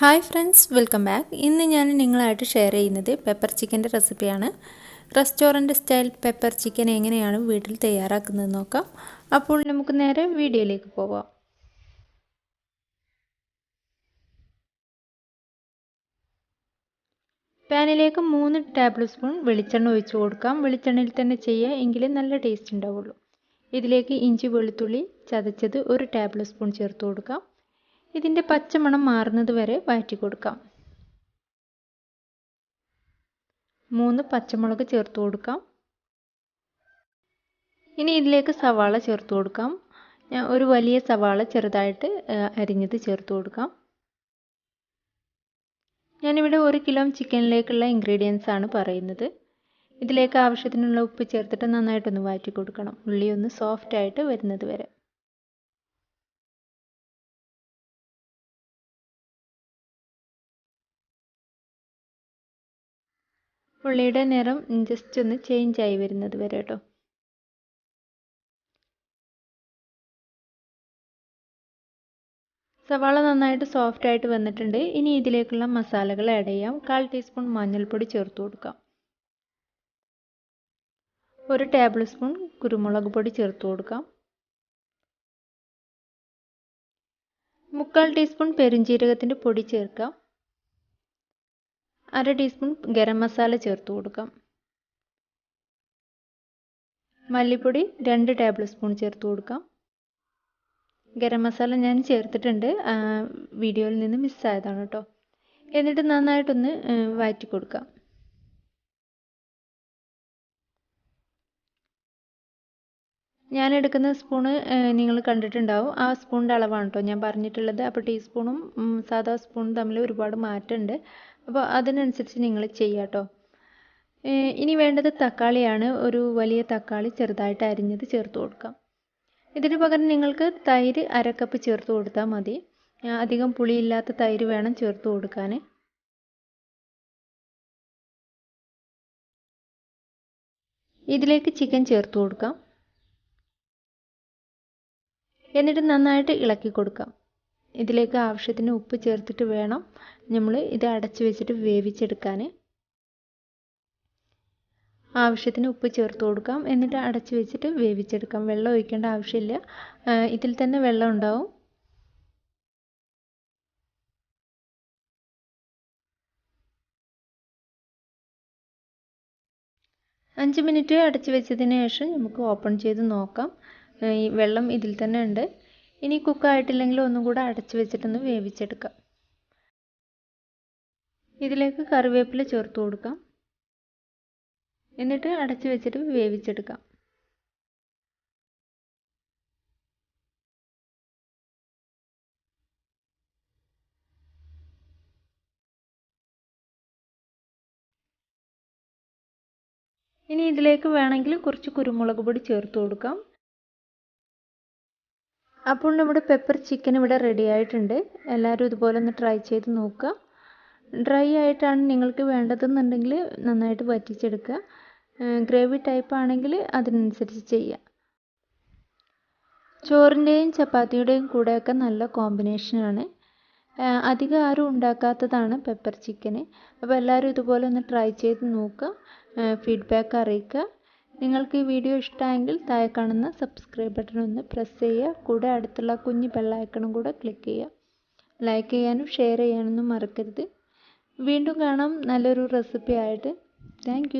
Hi friends welcome back. ഇന്ന് ഞാൻ നിങ്ങളായിട്ട് ഷെയർ ചെയ്യുന്നത് പെപ്പർ ചിക്കന്റെ റെസിപ്പിയാണ്. റെസ്റ്റോറന്റ് സ്റ്റൈൽ പെപ്പർ ചിക്കൻ എങ്ങനെയാണ് വീട്ടിൽ തയ്യാറാക്കുന്നത് നോക്കാം. അപ്പോൾ നമുക്ക് നേരെ വീഡിയോയിലേക്ക് പോവാം. പാനിലേക്ക് മൂന്ന് ടേബിൾ സ്പൂൺ വെളിച്ചെണ്ണ ഒഴിച്ച് കൊടുക്കാം. വെളിച്ചെണ്ണയിൽ തന്നെ ചെയ്യുക എങ്കിലേ നല്ല ടേസ്റ്റ് ഉണ്ടാവുള്ളൂ. ഇതിലേക്ക് ഇഞ്ചി വെളുത്തുള്ളി ചതച്ചത് ഒരു ടേബിൾ സ്പൂൺ ചേർത്ത് കൊടുക്കാം. ഇതിന്റെ പച്ചമണം മാറുന്നത് വരെ വഴറ്റി കൊടുക്കാം. മൂന്ന് പച്ചമുളക് ചേർത്ത് കൊടുക്കാം. ഇനി ഇതിലേക്ക് സവാള ചേർത്ത് കൊടുക്കാം. ഞാൻ ഒരു വലിയ സവാള ചെറുതായിട്ട് അരിഞ്ഞത് ചേർത്ത് കൊടുക്കാം. ഞാനിവിടെ ഒരു കിലോ ചിക്കനിലേക്കുള്ള ഇൻഗ്രീഡിയൻസ് ആണ് പറയുന്നത്. ഇതിലേക്ക് ആവശ്യത്തിനുള്ള ഉപ്പ് ചേർത്തിട്ട് നന്നായിട്ടൊന്ന് വഴറ്റി കൊടുക്കണം. ഉള്ളി ഒന്ന് സോഫ്റ്റ് ആയിട്ട് വരുന്നത് വരെ. ഉള്ളിയുടെ നിറം ജസ്റ്റ് ഒന്ന് ചേഞ്ച് ആയി വരുന്നത് വരെ കേട്ടോ സവാള നന്നായിട്ട് സോഫ്റ്റ് ആയിട്ട് വന്നിട്ടുണ്ട്. ഇനി ഇതിലേക്കുള്ള മസാലകൾ ആഡ് ചെയ്യാം. കാൽ ടീസ്പൂൺ മഞ്ഞൾപ്പൊടി ചേർത്ത് കൊടുക്കാം. ഒരു ടേബിൾ സ്പൂൺ കുരുമുളക് പൊടി ചേർത്ത് കൊടുക്കാം. മുക്കാൽ ടീസ്പൂൺ പെരുംജീരകത്തിന്റെ പൊടി ചേർക്കാം. അര ടീസ്പൂൺ ഗരം മസാല ചേർത്ത് കൊടുക്കാം. മല്ലിപ്പൊടി രണ്ട് ടേബിൾ സ്പൂൺ ചേർത്ത് കൊടുക്കാം. ഗരം മസാല ഞാൻ ചേർത്തിട്ടുണ്ട്. വീഡിയോയിൽ നിന്ന് മിസ്സായതാണ് കേട്ടോ എന്നിട്ട് നന്നായിട്ടൊന്ന് വാറ്റി കൊടുക്കാം. ഞാൻ എടുക്കുന്ന സ്പൂണ് നിങ്ങൾ കണ്ടിട്ടുണ്ടാവും. ആ സ്പൂണിന്റെ അളവാണ് കേട്ടോ ഞാൻ പറഞ്ഞിട്ടുള്ളത്. അപ്പോൾ ടീസ്പൂണും സാധാ സ്പൂണും തമ്മിൽ ഒരുപാട് മാറ്റമുണ്ട്. അപ്പോൾ അതിനനുസരിച്ച് നിങ്ങൾ ചെയ്യുക കേട്ടോ ഇനി വേണ്ടത് തക്കാളിയാണ്. ഒരു വലിയ തക്കാളി ചെറുതായിട്ട് അരിഞ്ഞത് ചേർത്ത് കൊടുക്കാം. ഇതിന് പകരം നിങ്ങൾക്ക് തൈര് അരക്കപ്പ് കപ്പ് ചേർത്ത് കൊടുത്താൽ മതി. അധികം പുളിയില്ലാത്ത തൈര് വേണം ചേർത്ത് കൊടുക്കാൻ ഇതിലേക്ക് ചിക്കൻ ചേർത്ത് കൊടുക്കാം. എന്നിട്ട് നന്നായിട്ട് ഇളക്കി കൊടുക്കാം. ഇതിലേക്ക് ആവശ്യത്തിന് ഉപ്പ് ചേർത്തിട്ട് വേണം നമ്മൾ ഇത് അടച്ചു വെച്ചിട്ട് വേവിച്ചെടുക്കാൻ. ആവശ്യത്തിന് ഉപ്പ് ചേർത്ത് കൊടുക്കാം. എന്നിട്ട് അടച്ചു വെച്ചിട്ട് വേവിച്ചെടുക്കാം. വെള്ളം ഒഴിക്കേണ്ട ആവശ്യമില്ല. ഇതിൽ തന്നെ വെള്ളം ഉണ്ടാവും. അഞ്ച് മിനിറ്റ് അടച്ചു വെച്ചതിന് ശേഷം നമുക്ക് ഓപ്പൺ ചെയ്ത് നോക്കാം. ഈ വെള്ളം ഇതിൽ തന്നെ ഉണ്ട്. ഇനി കുക്കായിട്ടില്ലെങ്കിൽ ഒന്നും കൂടെ അടച്ചു വെച്ചിട്ടൊന്ന് വേവിച്ചെടുക്കാം. ഇതിലേക്ക് കറിവേപ്പില ചേർത്ത് കൊടുക്കാം. എന്നിട്ട് അടച്ചു വെച്ചിട്ട് വേവിച്ചെടുക്കാം. ഇനി ഇതിലേക്ക് വേണമെങ്കിൽ കുറച്ച് കുരുമുളക് പൊടി ചേർത്ത് കൊടുക്കാം. അപ്പോൾ നമ്മുടെ പെപ്പർ ചിക്കൻ ഇവിടെ റെഡി ആയിട്ടുണ്ട്. എല്ലാവരും ഇതുപോലെ ഒന്ന് ട്രൈ ചെയ്ത് നോക്കുക. ഡ്രൈ ആയിട്ടാണ് നിങ്ങൾക്ക് വേണ്ടതെന്നുണ്ടെങ്കിൽ നന്നായിട്ട് വറ്റിച്ചെടുക്കുക. ഗ്രേവി ടൈപ്പ് ആണെങ്കിൽ അതിനനുസരിച്ച് ചെയ്യുക. ചോറിന്റെയും ചപ്പാത്തിയുടെയും കൂടെയൊക്കെ നല്ല കോമ്പിനേഷനാണ് അധികം ആരും ഉണ്ടാക്കാത്തതാണ് പെപ്പർ ചിക്കന് അപ്പോൾ എല്ലാവരും ഇതുപോലെ ഒന്ന് ട്രൈ ചെയ്ത് നോക്കുക. ഫീഡ്ബാക്ക് അറിയിക്കുക. നിങ്ങൾക്ക് ഈ വീഡിയോ ഇഷ്ടമായെങ്കിൽ താഴെ കാണുന്ന സബ്സ്ക്രൈബ് ബട്ടൺ ഒന്ന് പ്രസ് ചെയ്യുക. കൂടെ അടുത്തുള്ള കുഞ്ഞ് ബെല്ലൈക്കണും കൂടെ ക്ലിക്ക് ചെയ്യുക. ലൈക്ക് ചെയ്യാനും ഷെയർ ചെയ്യാനൊന്നും മറക്കരുത്. വീണ്ടും കാണാം. നല്ലൊരു റെസിപ്പി ആയിട്ട്. താങ്ക്